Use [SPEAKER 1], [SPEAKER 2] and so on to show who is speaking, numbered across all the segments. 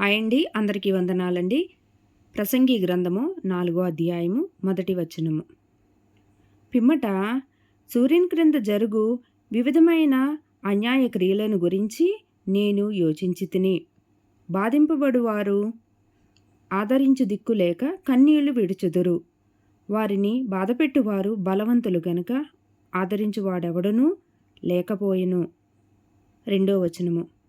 [SPEAKER 1] Hi అండి అందరికీ వందనాలండి. ప్రసంగి గ్రంథము నాలుగో అధ్యాయము మొదటి వచనము. పిమ్మట సూర్యుని క్రింద జరుగు వివిధమైన అన్యాయ క్రియలను గురించి నేను యోచించి తిని బాధింపబడువారు ఆదరించు దిక్కు లేక కన్నీళ్ళు విడుచుదురు. వారిని బాధపెట్టువారు బలవంతులు గనుక ఆదరించువాడెవడనూ లేకపోయెను. రెండో వచనము.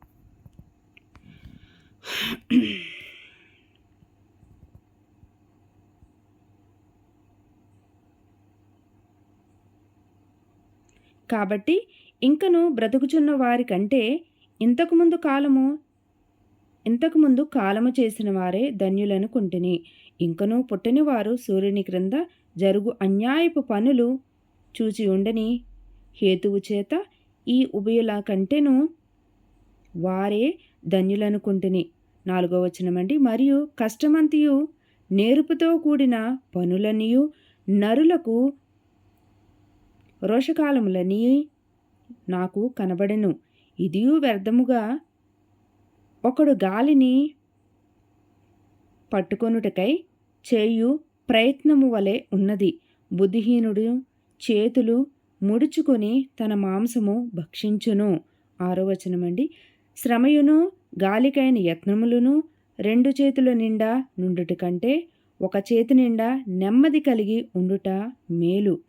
[SPEAKER 1] కాబట్టి ఇంకను బ్రతుకుచున్న వారికంటే ఇంతకుముందు కాలము ఇంతకుముందు కాలము చేసిన వారే ధన్యులనుకుంటుని ఇంకనూ పుట్టని వారు సూర్యుని క్రింద జరుగు అన్యాయపు పనులు చూచి ఉండని హేతువు చేత ఈ ఉభయుల కంటేను వారే ధన్యులనుకుంటుని నాలుగో వచనమండి. మరియు కష్టమంతియు నేర్పుతో కూడిన పనులనియు నరులకు రోషకాలములని నాకు కనబడెను. ఇదియు వ్యర్థముగా ఒకడు గాలిని పట్టుకొనుటకై చేయు ప్రయత్నము వలె ఉన్నది. బుద్ధిహీనుడు చేతులు ముడుచుకొని తన మాంసము భక్షించును. ఆరో వచనమండి. శ్రమయును గాలికైన యత్నములను రెండు చేతుల నిండా నుండుట కంటే ఒక చేతి నిండా నెమ్మది కలిగి ఉండుట మేలు.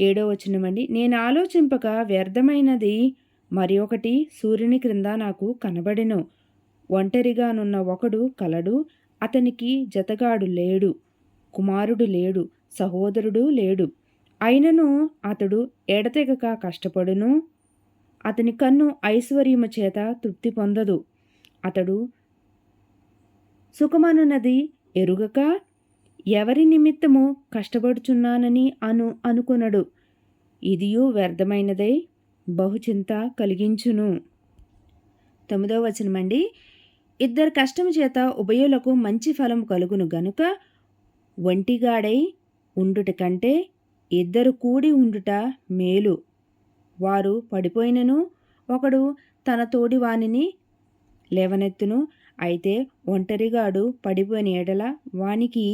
[SPEAKER 1] ఏడో వచనమండి. నేను ఆలోచింపక వ్యర్థమైనది మరి ఒకటి సూర్యుని క్రింద నాకు కనబడెను. ఒంటరిగానున్న ఒకడు కలడు అతనికి జతగాడు లేడు కుమారుడు లేడు సహోదరుడు లేడు. అయినను అతడు ఎడతెగక కష్టపడును అతని కన్ను ఐశ్వర్యము చేత తృప్తి పొందదు. అతడు సుఖమనున్నది ఎరుగక ఎవరి నిమిత్తము కష్టపడుచున్నానని అను అనుకునడు. ఇదియు వ్యర్థమైనదై బహుచింత కలిగించును. తొమ్మిదో వచనమండి. ఇద్దరు కష్టము చేత ఉభయులకు మంచి ఫలం కలుగును గనుక ఒంటిగాడై ఉండుట కంటే ఇద్దరు కూడి ఉండుట మేలు. వారు పడిపోయినను. ఒకడు తన తోడి వానిని లేవనెత్తును. అయితే ఒంటరిగాడు పడిపోయిన ఎడల వానికి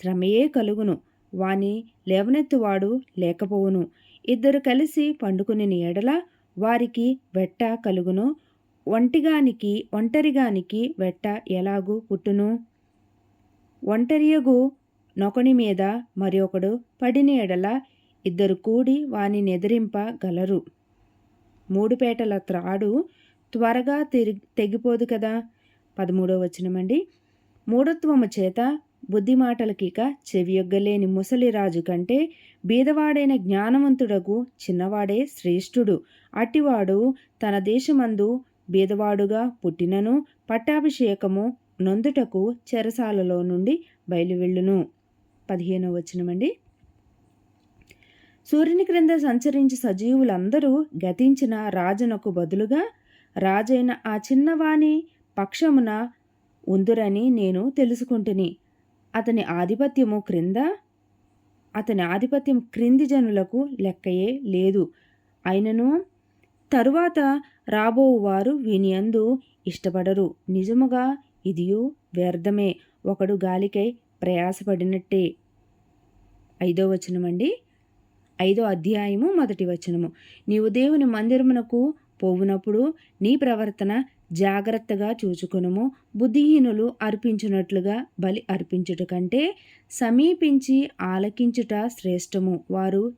[SPEAKER 1] శ్రమయే కలుగును. వాని లేవనెత్తువాడు లేకపోవును. ఇద్దరు కలిసి పండుకుని ఎడల వారికి వెట్ట కలుగును. ఒంటిగానికి ఒంటరిగానికి వెట్ట ఎలాగూ పుట్టును. ఒంటరియగు నొకని మీద మరి ఒకడు పడిన ఎడల ఇద్దరు కూడి వాని నెదిరింపగలరు మూడుపేటల త్రాడు త్వరగా తిరిగి తెగిపోదు కదా? పదమూడో వచనమండి. మూఢత్వము చేత బుద్ధి మాటలకిక చెవియొగ్గలేని ముసలిరాజు కంటే బీదవాడైన జ్ఞానవంతుడకు చిన్నవాడే శ్రేష్ఠుడు. అట్టివాడు తన దేశమందు బీదవాడుగా పుట్టినను పట్టాభిషేకము నొందుటకు చెరసాలలో నుండి బయలువెళ్ళును. పదిహేనో వచనమండి. సూర్యుని క్రింద సంచరించి సజీవులందరూ గతించిన రాజునకు బదులుగా రాజైన ఆ చిన్నవాణి పక్షమున ఉందురని నేను తెలుసుకుంటుని. అతని ఆధిపత్యము క్రింద అతని ఆధిపత్యం క్రింది జనులకు లెక్కయే లేదు. అయినను తరువాత రాబోవారు వీనియందు ఇష్టపడరు. నిజముగా ఇదియు వ్యర్థమే. ఒకడు గాలికై ప్రయాసపడినట్టే. ఐదో వచనమండి. ఐదో అధ్యాయము మొదటి వచనము. నీవు దేవుని మందిరమునకు పోవునప్పుడు నీ ప్రవర్తన జాగ్రత్తగా చూచుకునుము. బుద్ధిహీనులు అర్పించినట్లుగా బలి అర్పించుట కంటే సమీపించి ఆలకించుట శ్రేష్టము. వారు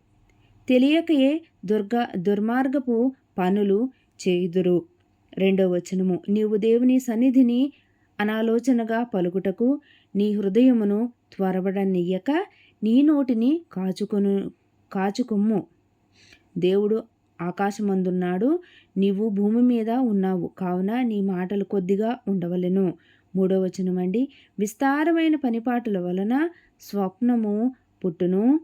[SPEAKER 1] తెలియకయే దుర్గ దుర్మార్గపు పనులు చేయుదురు. రెండో వచనము. నీవు దేవుని సన్నిధిని అనాలోచనగా పలుకుటకు నీ హృదయమును త్వరబడనియ్యక నీ నోటిని కాచుకొను కాచుకొమ్ము దేవుడు ఆకాశమందున్నాడు నీవు భూమి మీద ఉన్నావు కావున నీ మాటలు కొద్దిగా ఉండవలెను. మూడో వచనమండి విస్తారమైన పనిపాటుల వలన స్వప్నము పుట్టును.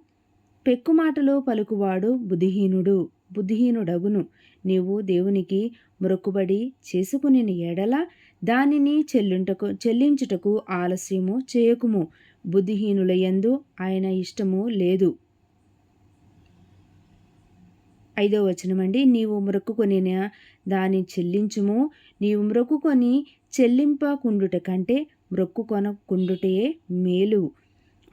[SPEAKER 1] పెక్కు మాటలు పలుకువాడు బుద్ధిహీనుడు బుద్ధిహీనుడగును. నీవు దేవునికి మొక్కుబడి చేసుకుని ఎడల దానిని చెల్లింటకు చెల్లించుటకు ఆలస్యము చేయకుము. బుద్ధిహీనుల యందు ఆయన ఇష్టము లేదు. ఐదో వచనమండి. నీవు మ్రొక్కుకొని దాని చెల్లించుము. నీవు మ్రొక్కుకొని చెల్లింపకుండుట కంటే మ్రొక్కుకొనకుండుటే మేలు.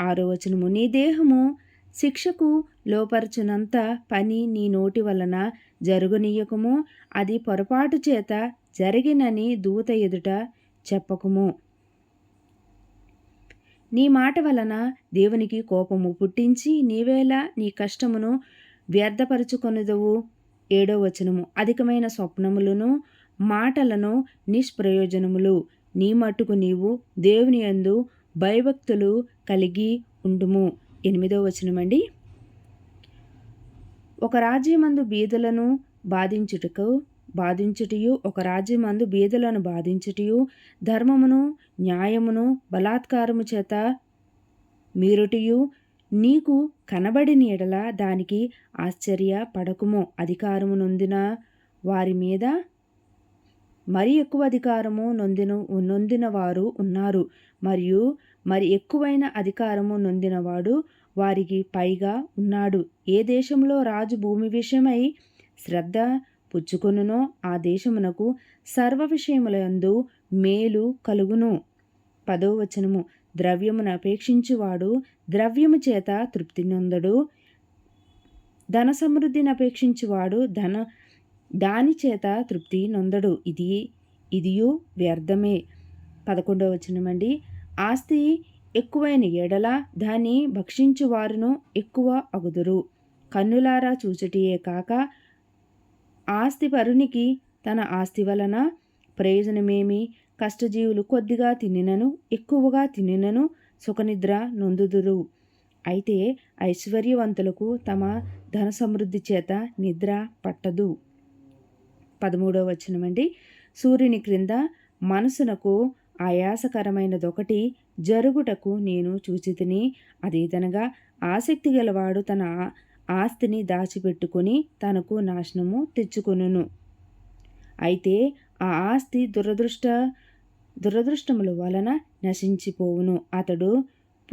[SPEAKER 1] ఆరో వచనము. నీ దేహము శిక్షకు లోపరచునంత పని నీ నోటి వలన జరుగునీయకము. అది పొరపాటు చేత జరిగినని దూత ఎదుట చెప్పకము. నీ మాట వలన దేవునికి కోపము పుట్టించి నీవేళ నీ కష్టమును వ్యర్థపరుచుకొనిదవు. ఏడో వచనము. అధికమైన స్వప్నములను మాటలను నిష్ప్రయోజనములు. నీ మట్టుకు నీవు దేవుని యందు భయభక్తులు కలిగి ఉండుము. ఎనిమిదో వచనమండి. ఒక రాజ్యమందు బీదలను బాధించుటకు బాధించుటయు ఒక రాజ్యమందు బీదలను బాధించుటయు ధర్మమును న్యాయమును బలాత్కారము చేత మీరుటియు నీకు కనబడిన ఎడల దానికి ఆశ్చర్య పడకుము అధికారము నొందిన వారి మీద మరి ఎక్కువ అధికారము నొందిన నొందిన వారు ఉన్నారు. మరియు మరి ఎక్కువైన అధికారము నొందినవాడు వారికి పైగా ఉన్నాడు. ఏ దేశంలో రాజు భూమి విషయమై శ్రద్ధ పుచ్చుకొనునో ఆ దేశమునకు సర్వ విషయములందు మేలు కలుగును. పదో వచనము. ద్రవ్యమును అపేక్షించువాడు ద్రవ్యము చేత తృప్తి నొందడు. ధన సమృద్ధిని అపేక్షించువాడు ధన దాని చేత తృప్తి నొందడు. ఇది ఇదియు వ్యర్థమే. పదకొండవ వచనమండి. ఆస్తి ఎక్కువైన ఎడల దాన్ని భక్షించువారును ఎక్కువ అగుదురు. కన్నులారా చూచటియే కాక ఆస్తి పరునికి తన ఆస్తి వలన ప్రయోజనమేమి? కష్టజీవులు కొద్దిగా తినినను ఎక్కువగా తినినను సుఖనిద్ర నొందుదురు. అయితే ఐశ్వర్యవంతులకు తమ ధన సమృద్ధి చేత నిద్ర పట్టదు. పదమూడవ వచనమండి సూర్యుని క్రింద మనసునకు ఆయాసకరమైనదొకటి జరుగుటకు నేను చూచితిని. అదేదనగా ఆసక్తి గలవాడు తన ఆస్తిని దాచిపెట్టుకుని తనకు నాశనము తెచ్చుకొనును. అయితే ఆ ఆస్తి దురదృష్ట దురదృష్టముల వలన నశించిపోవును. అతడు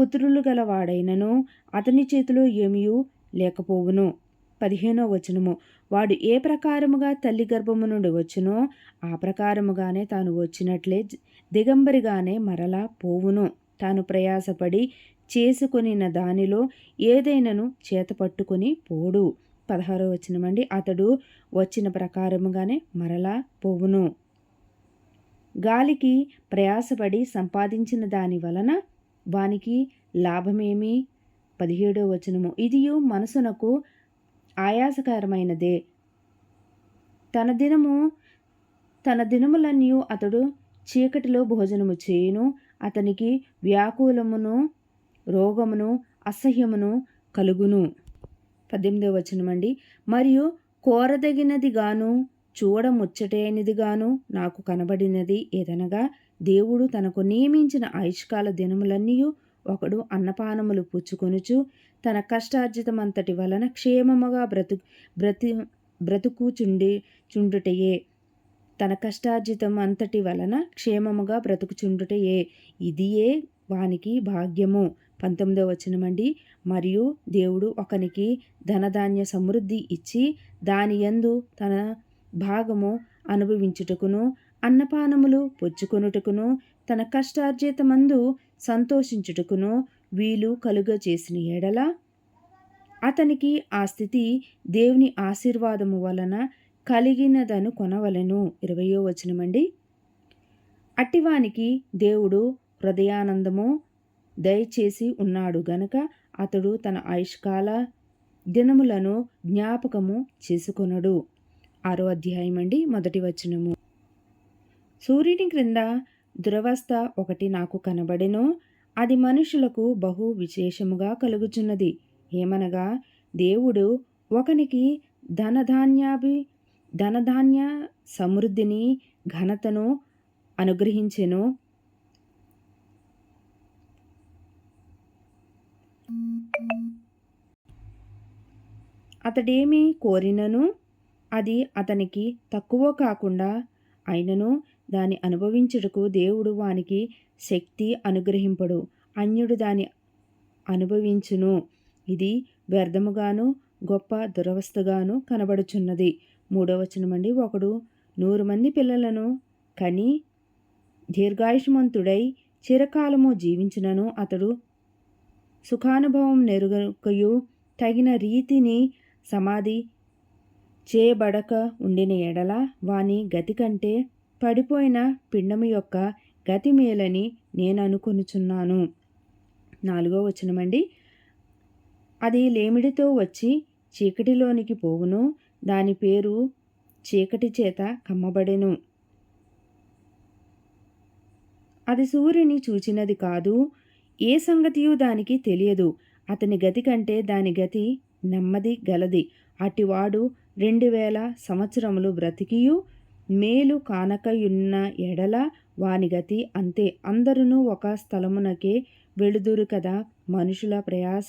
[SPEAKER 1] పుత్రులు గలవాడైనను అతని చేతిలో ఏమియూ లేకపోవును. పదిహేనో వచనము. వాడు ఏ ప్రకారముగా తల్లి గర్భము నుండి వచ్చునో ఆ ప్రకారముగానే తాను వచ్చినట్లే దిగంబరిగానే మరలా పోవును. తాను ప్రయాసపడి చేసుకొనిన దానిలో ఏదైనను చేత పట్టుకొని పోడు. పదహారో వచనమండి. అతడు వచ్చిన ప్రకారముగానే మరలా పోవును. గాలికి ప్రయాసపడి సంపాదించిన దాని వలన వానికి లాభమేమి? పదిహేడో వచనము. ఇదియు మనసునకు ఆయాసకరమైనదే. తన దినము తన దినములన్నీ అతడు చీకటిలో భోజనము చేయును. అతనికి వ్యాకులమును రోగమును అసహ్యమును కలుగును. పద్దెనిమిదవ వచనమండి. మరియు కోరదగినది చూడ చూడముచ్చటైనదిగాను నాకు కనబడినది ఏదనగా దేవుడు తనకు నియమించిన ఆయుష్కాల దినములన్నీ ఒకడు అన్నపానములు పుచ్చుకొనుచు తన కష్టార్జితమంతటి వలన క్షేమముగా బ్రతు బ్రతి బ్రతుకుచుండి చుండుటయే. తన కష్టార్జితం అంతటి వలన క్షేమముగా బ్రతుకుచుండుటయే. ఇదియే వానికి భాగ్యము. పంతొమ్మిదో వచనమండి. మరియు దేవుడు ఒకనికి ధనధాన్య సమృద్ధి ఇచ్చి దాని యందు తన భాగము అనుభవించుటకును అన్నపానములు పుచ్చుకొనుటకును తన కష్టార్జితమందు సంతోషించుటకును వీలు కలుగ చేసిన ఎడల అతనికి ఆ స్థితి దేవుని ఆశీర్వాదము వలన కలిగినదను కొనవలెను. ఇరవయో వచనమండి. అట్టివానికి దేవుడు హృదయానందము దయచేసి ఉన్నాడు గనక అతడు తన ఆయుష్కాల దినములను జ్ఞాపకము చేసుకొనడు. ఆరో అధ్యాయం అండి మొదటి వచనము. సూర్యుని క్రింద దురవస్థ ఒకటి నాకు కనబడెను అది మనుషులకు బహు విశేషముగా కలుగుచున్నది. ఏమనగా దేవుడు ఒకనికి ధనధాన్యాభి ధనధాన్య సమృద్ధిని ఘనతను అనుగ్రహించెను? అతడేమి కోరినను? అది అతనికి తక్కువ కాకుండా అయినను దాని అనుభవించుటకు దేవుడు వానికి శక్తి అనుగ్రహింపడు. అన్యుడు దాని అనుభవించును. ఇది వ్యర్థముగాను గొప్ప దురవస్థగాను కనబడుచున్నది. మూడవచనమండి ఒకడు నూరు మంది పిల్లలను కని దీర్ఘాయుష్మంతుడై చిరకాలము జీవించినను అతడు సుఖానుభవం నెరుగకయు తగిన రీతిని సమాధి చేయబడక ఉండిన ఎడల వాని గతి కంటే పడిపోయిన పిండము యొక్క గతి మేలని నేను అనుకొనుచున్నాను నాలుగో వచనమండి. అది లేమిడితో వచ్చి చీకటిలోనికి పోవును దాని పేరు చీకటి చేత కమ్మబడెను. అది సూర్యుని చూచినది కాదు ఏ సంగతియూ దానికి తెలియదు. అతని గతి కంటే దాని గతి నెమ్మది గలది. అటివాడు రెండు వేల సంవత్సరములు బ్రతికియు మేలు కానకయున్న ఎడల వాని గతి అంతే. అందరును ఒక స్థలమునకే వెళుదురు కదా మనుషుల ప్రయాస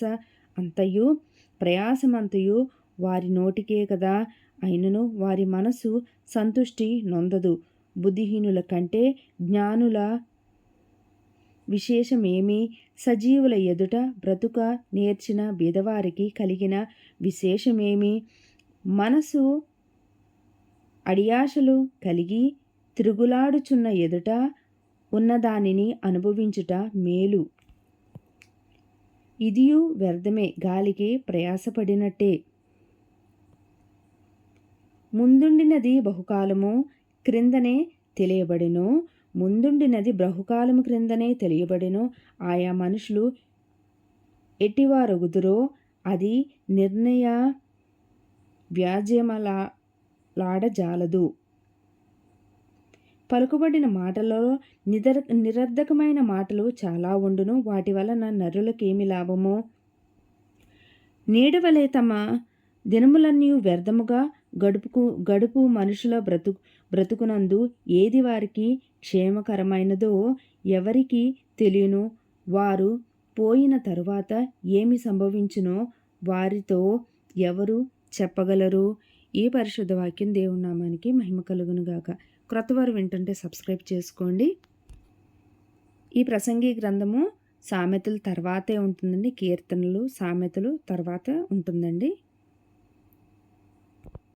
[SPEAKER 1] అంతయు? ప్రయాసమంతయు వారి నోటికే కదా అయినను వారి మనసు సంతుష్టి నొందదు. బుద్ధిహీనుల కంటే జ్ఞానుల విశేషమేమి? సజీవుల ఎదుట బ్రతుక నేర్చిన బీదవారికి కలిగిన విశేషమేమి? మనసు అడియాశలు కలిగి తిరుగులాడుచున్న ఎదుట ఉన్నదానిని అనుభవించుట మేలు. ఇదియు వ్యర్థమే గాలికి ప్రయాసపడినట్టే. ముందుండినది బహుకాలము క్రిందనే తెలియబడెను ముందుండినది బహుకాలము క్రిందనే తెలియబడెను. ఆయా మనుషులు ఎట్టివారొగుదురో అది నిర్ణయ వ్యాజ్యమలాడజాలదు పలుకుబడిన మాటలలో నిదర్ నిరర్ధకమైన మాటలు చాలా ఉండును. వాటి వలన నరులకేమి లాభమో? నీడవలే తమ దినములన్నీ వ్యర్థముగా గడుపుకు గడుపు మనుషుల బ్రతు బ్రతుకునందు ఏది వారికి క్షేమకరమైనదో ఎవరికి తెలియను. వారు పోయిన తరువాత ఏమి సంభవించునో? వారితో ఎవరు చెప్పగలరు. ఈ పరిశుద్ధ వాక్యం దేవుని నామానికి మహిమ కలుగునుగాక గాక. వింటుంటే సబ్స్క్రైబ్ చేసుకోండి. ఈ ప్రసంగి గ్రంథము సామెతలు తర్వాతే ఉంటుందండి. కీర్తనలు సామెతలు తర్వాత ఉంటుందండి.